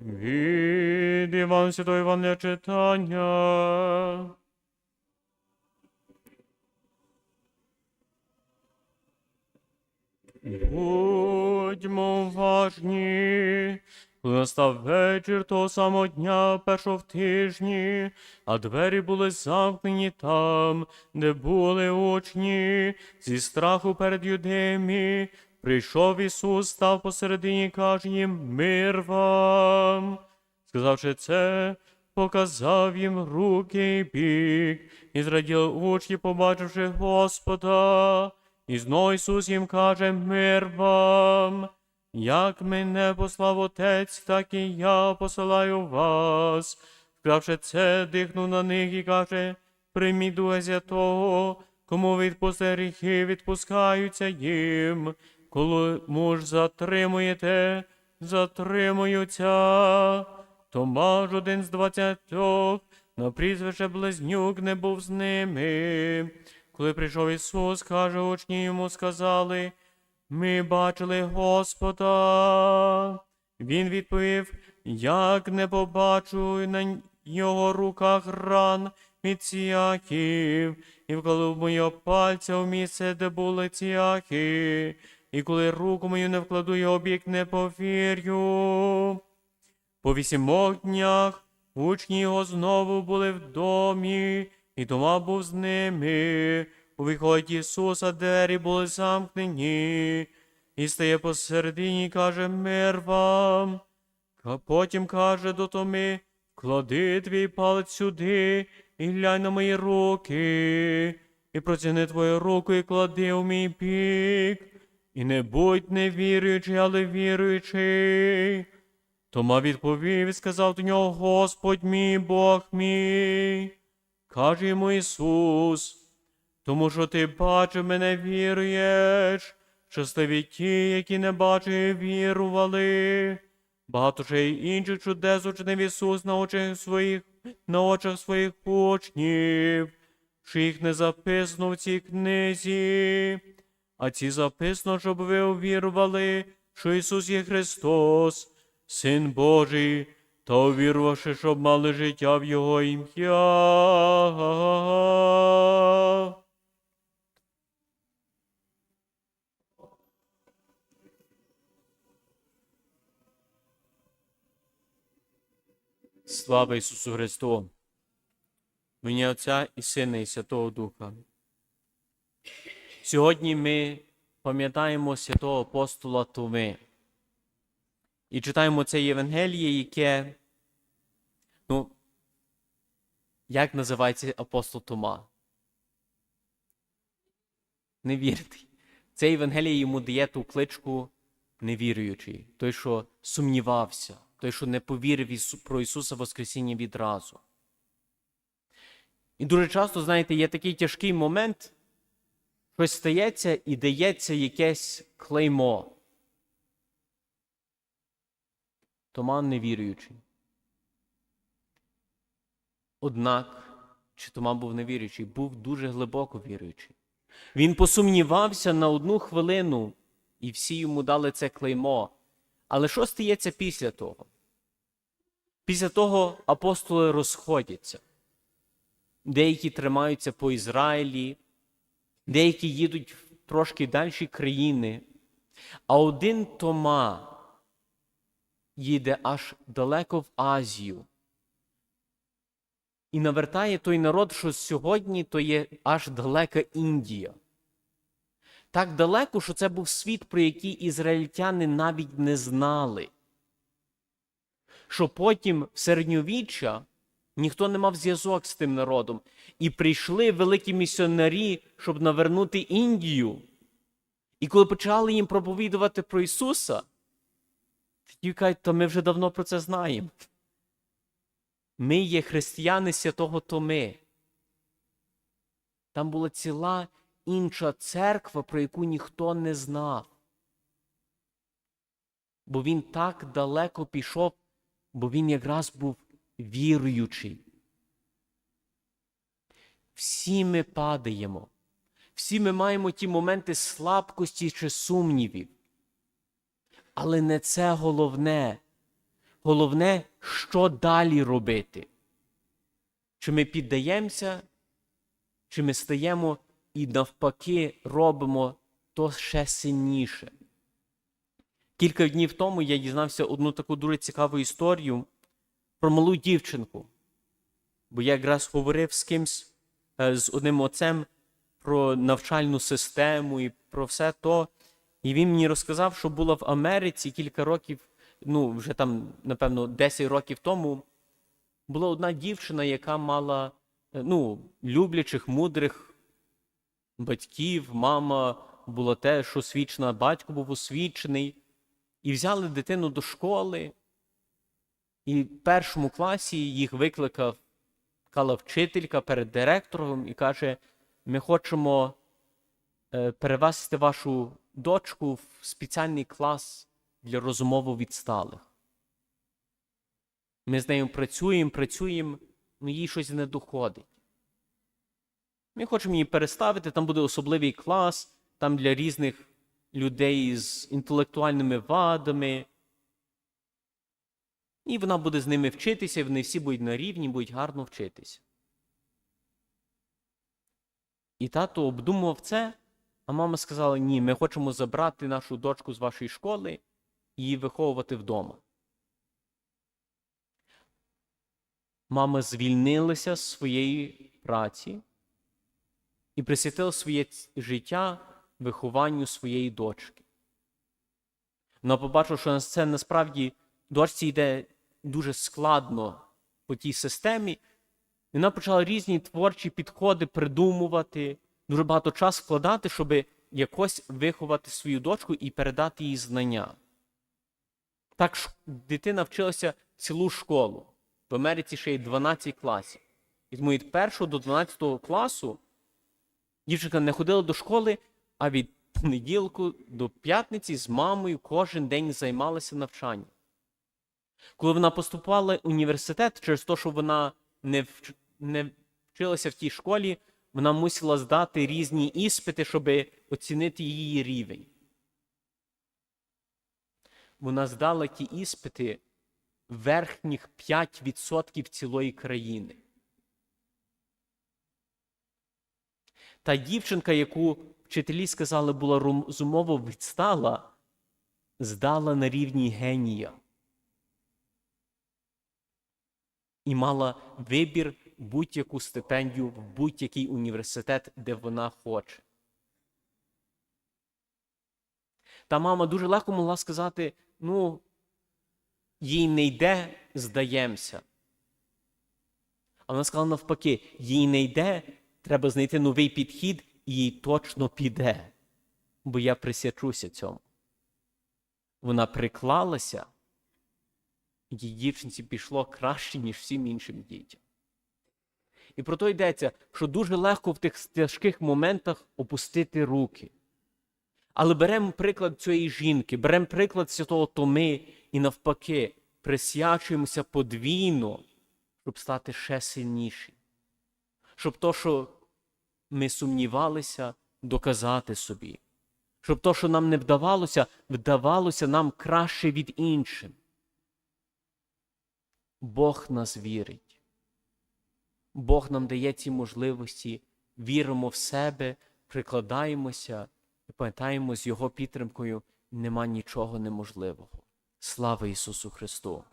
Від Іван Святого Івана читання. Будьмо уважні, коли настав вечір того самого дня першого в тижні, а двері були замкнені там, де були учні, зі страху перед юдеями, прийшов Ісус, став посередині, і каже їм, мир вам. Сказавши це, показав їм руки і бік, і зраділи учні, побачивши Господа. І знову Ісус їм каже, мир вам. Як мене послав Отець, так і я посилаю вас. Сказавши це, дихнув на них і каже, прийміть Духа Святого, кому відпусти гріхи, відпускаються їм. Коли муж затримуєте, затримуються. Тома ж один з двадцятьох, на прізвище Близнюк не був з ними. Коли прийшов Ісус, каже, учні йому сказали, ми бачили Господа. Він відповів, як не побачу на його руках ран від ціяків, і вколов моє пальця в місце, де були ціяки, і коли руку мою не вкладу його бік, не повірю. По вісімох днях учні його знову були в домі, і Тома був з ними. У виході Ісуса двері були замкнені, і стає посередині і каже мир вам. А потім каже до Томи, клади твій палець сюди і глянь на мої руки, і протягни твою руку і клади у мій бік. І не будь невіруючий, але віруючий. Тома відповів і сказав до нього, Господь мій Бог мій. Каже йому Ісус, тому що ти бачив мене віруєш, щасливі ті, які не бачили, вірували. Багато ще й інших чудес учинив Ісус на очах своїх, на очах своїх учнів, що їх не записано в цій книзі, а ці записано, щоб ви увірували, що Ісус є Христос, Син Божий, та увірувавши, щоб мали життя в Його ім'я. Слава Ісусу Христу! Ім'я Отця і Сина, і Святого Духа. Сьогодні ми пам'ятаємо святого апостола Томи. І читаємо це Євангеліє, яке, ну, як називається апостол Тома? Невірний. Це Євангеліє йому дає ту кличку невіруючий, той, що сумнівався, той, що не повірив про Ісуса Воскресіння відразу. І дуже часто, знаєте, є такий тяжкий момент, щось стається і дається якесь клеймо. Тома невіруючий. Однак, чи Тома був невіруючий, був дуже глибоко віруючий. Він посумнівався на одну хвилину, і всі йому дали це клеймо. Але що стається після того? Після того апостоли розходяться. Деякі тримаються по Ізраїлі, деякі їдуть в трошки далі країни, а один Тома їде аж далеко в Азію. І навертає той народ, що сьогодні то є аж далека Індія. Так далеко, що це був світ, про який ізраїльтяни навіть не знали. Що потім в середньовіччя ніхто не мав зв'язок з тим народом. І прийшли великі місіонарі, щоб навернути Індію. І коли почали їм проповідувати про Ісуса, тоді кажуть, то ми вже давно про це знаємо. Ми є християни святого Томи. Там була ціла інша церква, про яку ніхто не знав. Бо він так далеко пішов, бо він якраз був віруючий. Всі ми падаємо. Всі ми маємо ті моменти слабкості чи сумнівів. Але не це головне. головне, що далі робити. Чи ми піддаємося, чи ми стаємо і навпаки робимо то ще сильніше. Кілька днів тому я дізнався одну таку дуже цікаву історію про малу дівчинку. Бо я якраз говорив з кимсь, е, з одним отцем про навчальну систему і про все то. І він мені розказав, що була в Америці кілька років, ну, вже там, напевно, 10 років тому, була одна дівчина, яка мала е, ну, люблячих, мудрих батьків, мама була теж освічена, батько був освічений. І взяли дитину до школи, і в першому класі їх викликав кала вчителька перед директором і каже: ми хочемо е, перевести вашу дочку в спеціальний клас для розумово відсталих. Ми з нею працюємо, працюємо, але їй щось не доходить. Ми хочемо її переставити, там буде особливий клас, там для різних людей з інтелектуальними вадами. І вона буде з ними вчитися, і вони всі будуть на рівні, будуть гарно вчитися. І тато обдумував це, а мама сказала: ні, ми хочемо забрати нашу дочку з вашої школи і її виховувати вдома. Мама звільнилася з своєї праці і присвятила своє життя вихованню своєї дочки. Вона побачила, що це насправді дочці йде дуже складно по тій системі. Вона почала різні творчі підходи придумувати, дуже багато часу вкладати, щоб якось виховати свою дочку і передати їй знання. Так дитина вчилася цілу школу. В Америці ще й 12 класів. І тому від 1 до 12 класу дівчинка не ходила до школи, а від понеділку до п'ятниці з мамою кожен день займалася навчанням. Коли вона поступала в університет, через те, що вона не, вч... не вчилася в тій школі, вона мусила здати різні іспити, щоб оцінити її рівень. Вона здала ті іспити верхніх 5% цілої країни. Та дівчинка, яку вчителі сказали, була розумово відстала, здала на рівні генія. І мала вибір будь-яку стипендію в будь-який університет, де вона хоче. Та мама дуже легко могла сказати: ну, їй не йде, здаємося. А вона сказала навпаки, їй не йде, треба знайти новий підхід, і їй точно піде, бо я присячуся цьому. Вона приклалася, їй дівчинці пішло краще, ніж всім іншим дітям. І про то йдеться, що дуже легко в тих тяжких моментах опустити руки. Але беремо приклад цієї жінки, беремо приклад святого Томи і навпаки, присвячуємося подвійно, щоб стати ще сильніші. Щоб то, що ми сумнівалися, доказати собі. Щоб то, що нам не вдавалося, вдавалося нам краще від іншим. Бог нас вірить. Бог нам дає ці можливості, віримо в себе, прикладаємося і пам'ятаємо, з Його підтримкою нема нічого неможливого. Слава Ісусу Христу!